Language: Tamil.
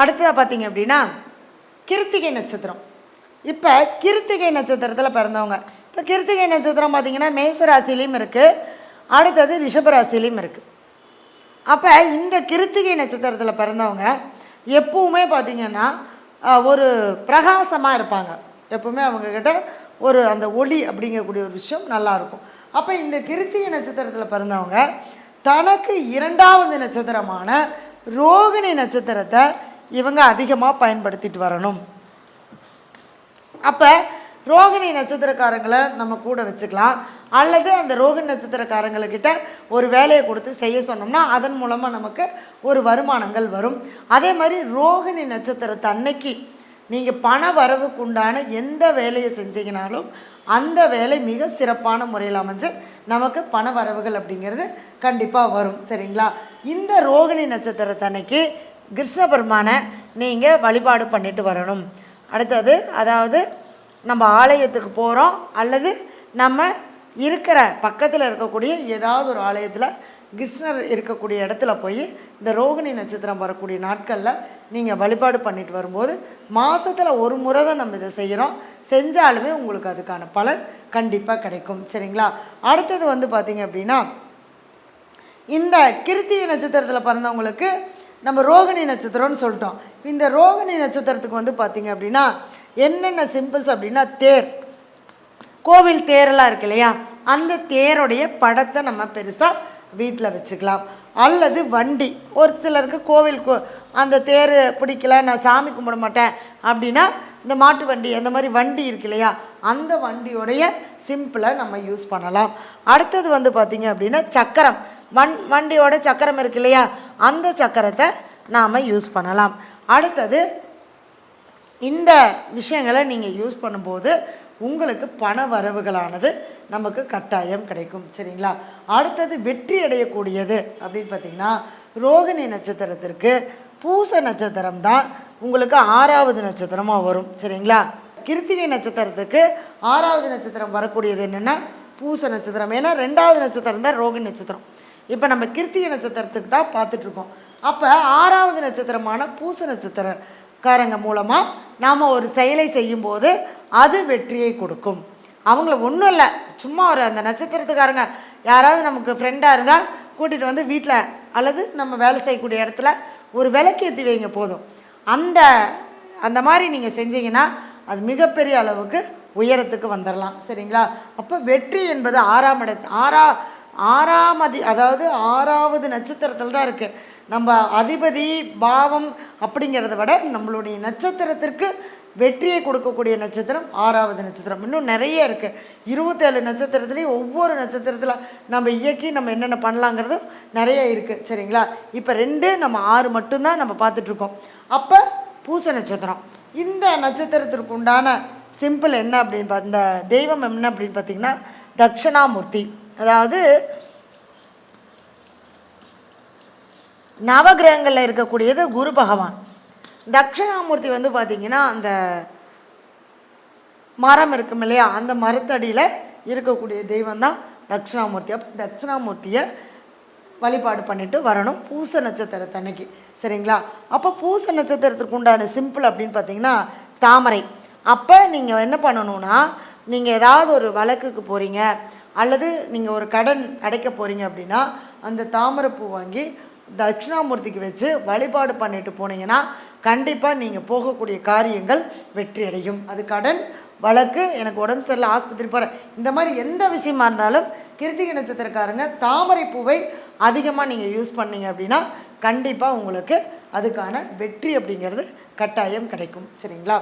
அடுத்ததாக பார்த்தீங்க அப்படின்னா கிருத்திகை நட்சத்திரம். இப்போ கிருத்திகை நட்சத்திரத்தில் பிறந்தவங்க. இப்போ கிருத்திகை நட்சத்திரம் பார்த்தீங்கன்னா மேசராசிலையும் இருக்குது அடுத்தது ரிஷபராசிலையும் இருக்குது அப்போ இந்த கிருத்திகை நட்சத்திரத்தில் பிறந்தவங்க எப்பவுமே பார்த்தீங்கன்னா ஒரு பிரகாசமாக இருப்பாங்க. எப்பவுமே அவங்கக்கிட்ட ஒரு அந்த ஒளி அப்படிங்கக்கூடிய ஒரு விஷயம் நல்லாயிருக்கும் அப்போ இந்த கிருத்திகை நட்சத்திரத்தில் பிறந்தவங்க தனக்கு இரண்டாவது நட்சத்திரமான ரோகிணி நட்சத்திரத்தை இவங்க அதிகமாக பயன்படுத்திட்டு வரணும். அப்போ ரோகிணி நட்சத்திரக்காரங்களை நம்ம கூட வச்சுக்கலாம். அல்லது அந்த ரோகிணி நட்சத்திரக்காரங்கக்கிட்ட ஒரு வேலையை கொடுத்து செய்ய சொன்னோம்னா அதன் மூலமாக நமக்கு ஒரு வருமானங்கள் வரும். அதே மாதிரி ரோகிணி நட்சத்திரத்தை அன்னைக்கு நீங்கள் பண வரவுக்கு உண்டான எந்த வேலையை செஞ்சீங்கனாலும் அந்த வேலை மிக சிறப்பான முறையில் அமைஞ்சு நமக்கு பண வரவுகள் அப்படிங்கிறது கண்டிப்பாக வரும். சரிங்களா? இந்த ரோகிணி நட்சத்திரத்தன்னைக்கு கிருஷ்ண பெருமானை நீங்கள் வழிபாடு பண்ணிட்டு வரணும். அடுத்தது அதாவது நம்ம ஆலயத்துக்கு போகிறோம் அல்லது நம்ம இருக்கிற பக்கத்தில் இருக்கக்கூடிய ஏதாவது ஒரு ஆலயத்தில் கிருஷ்ணர் இருக்கக்கூடிய இடத்துல போய் இந்த ரோகிணி நட்சத்திரம் வரக்கூடிய நாட்களில் நீங்கள் வழிபாடு பண்ணிட்டு வரும்போது மாதத்தில் ஒரு முறை தான் நம்ம இதை செய்கிறோம் செஞ்சாலுமே உங்களுக்கு அதுக்கான பலன் கண்டிப்பாக கிடைக்கும். சரிங்களா? அடுத்தது வந்து பார்த்திங்க அப்படின்னா இந்த கிருத்திகை நட்சத்திரத்தில் பிறந்தவங்களுக்கு நம்ம ரோகிணி நட்சத்திரம்னு சொல்லிட்டோம். இந்த ரோகிணி நட்சத்திரத்துக்கு வந்து பார்த்திங்க அப்படின்னா என்னென்ன சிம்பிள்ஸ் அப்படின்னா தேர். கோவில் தேரெல்லாம் இருக்கு இல்லையா? அந்த தேருடைய படத்தை நம்ம பெருசாக வீட்டில் வச்சுக்கலாம். அல்லது வண்டி. ஒரு சிலருக்கு கோவில் அந்த தேர் பிடிக்கல நான் சாமி கும்பிட மாட்டேன் அப்படின்னா இந்த மாட்டு வண்டி அந்த மாதிரி வண்டி இருக்கு இல்லையா? அந்த வண்டியோடைய சிம்பிளை நம்ம யூஸ் பண்ணலாம். அடுத்தது வந்து பார்த்திங்க அப்படின்னா சக்கரம். வண் வண்டியோட சக்கரம் இருக்கு இல்லையா? அந்த சக்கரத்தை நாம் யூஸ் பண்ணலாம். அடுத்தது இந்த விஷயங்களை நீங்கள் யூஸ் பண்ணும்போது உங்களுக்கு பண வரவுகளானது நமக்கு கட்டாயம் கிடைக்கும். சரிங்களா? அடுத்தது வெற்றி அடையக்கூடியது அப்படின்னு பார்த்தீங்கன்னா ரோகிணி நட்சத்திரத்திற்கு பூச நட்சத்திரம் தான் உங்களுக்கு ஆறாவது நட்சத்திரமாக வரும். சரிங்களா? கிருத்திகை நட்சத்திரத்துக்கு ஆறாவது நட்சத்திரம் வரக்கூடியது என்னென்னா பூச நட்சத்திரம். ஏன்னா ரெண்டாவது நட்சத்திரம் தான் ரோகிணி நட்சத்திரம். இப்போ நம்ம கிருத்திகை நட்சத்திரத்துக்கு தான் பார்த்துட்ருக்கோம். அப்போ ஆறாவது நட்சத்திரமான பூச நட்சத்திரக்காரங்க மூலமாக நாம் ஒரு செயலை செய்யும்போது அது வெற்றியை கொடுக்கும். அவங்கள ஒன்றும் இல்லை. சும்மா ஒரு அந்த நட்சத்திரத்துக்காரங்க யாராவது நமக்கு ஃப்ரெண்டாக இருந்தால் கூட்டிகிட்டு வந்து வீட்டில் அல்லது நம்ம வேலை செய்யக்கூடிய இடத்துல ஒரு விளக்கேற்றி வைங்க போதும். அந்த அந்த மாதிரி நீங்கள் செஞ்சீங்கன்னா அது மிகப்பெரிய அளவுக்கு உயரத்துக்கு வந்துடலாம் சரிங்களா? அப்போ வெற்றி என்பது ஆறாம் இடத்து ஆறா ஆறாம் அதி அதாவது ஆறாவது நட்சத்திரத்தில் தான் இருக்குது நம்ம அதிபதி பாவம் அப்படிங்கிறத விட நம்மளுடைய நட்சத்திரத்திற்கு வெற்றியை கொடுக்கக்கூடிய நட்சத்திரம் ஆறாவது நட்சத்திரம். இன்னும் நிறைய இருக்குது இருபத்தேழு நட்சத்திரத்துலேயும் ஒவ்வொரு நட்சத்திரத்தில் நம்ம இயக்கி நம்ம என்னென்ன பண்ணலாங்கிறதும் நிறைய இருக்குது சரிங்களா? இப்போ ரெண்டு நம்ம ஆறு மட்டும்தான் நம்ம பார்த்துட்ருக்கோம் அப்போ பூச நட்சத்திரம். இந்த நட்சத்திரத்திற்கு உண்டான சிம்பிள் என்ன அப்படின்னு பா இந்த தெய்வம் என்ன அப்படின்னு பார்த்தீங்கன்னா தட்சிணாமூர்த்தி. அதாவது நவகிரகங்களில் இருக்கக்கூடியது குரு பகவான். தட்சிணாமூர்த்தி வந்து பார்த்திங்கன்னா அந்த மரம் இருக்கும் இல்லையா? அந்த மரத்தடியில் இருக்கக்கூடிய தெய்வம் தான் தட்சிணாமூர்த்தி. அப்போ தட்சிணாமூர்த்தியை வழிபாடு பண்ணிவிட்டு வரணும். பூச நட்சத்திரத்தன்னைக்கு சரிங்களா? அப்போ பூச நட்சத்திரத்துக்கு உண்டான சிம்பிள் அப்படின்னு பார்த்தீங்கன்னா தாமரை. அப்போ நீங்கள் என்ன பண்ணணும்னா நீங்கள் ஏதாவது ஒரு வழக்குக்கு போகிறீங்க அல்லது நீங்கள் ஒரு கடன் அடைக்க போகிறீங்க அப்படின்னா அந்த தாமரைப்பூ வாங்கி தட்சிணாமூர்த்திக்கு வச்சு வழிபாடு பண்ணிட்டு போனீங்கன்னா கண்டிப்பாக நீங்கள் போகக்கூடிய காரியங்கள் வெற்றி அடையும். அது கடன் வழக்கு எனக்கு உடம்பு சரியில்லை ஆஸ்பத்திரி போகிறேன் இந்த மாதிரி எந்த விஷயமா இருந்தாலும் கிருத்திகை நட்சத்திரக்காரங்க தாமரை பூவை அதிகமாக நீங்கள் யூஸ் பண்ணீங்க அப்படின்னா கண்டிப்பாக உங்களுக்கு அதுக்கான வெற்றி அப்படிங்கிறது கட்டாயம் கிடைக்கும். சரிங்களா?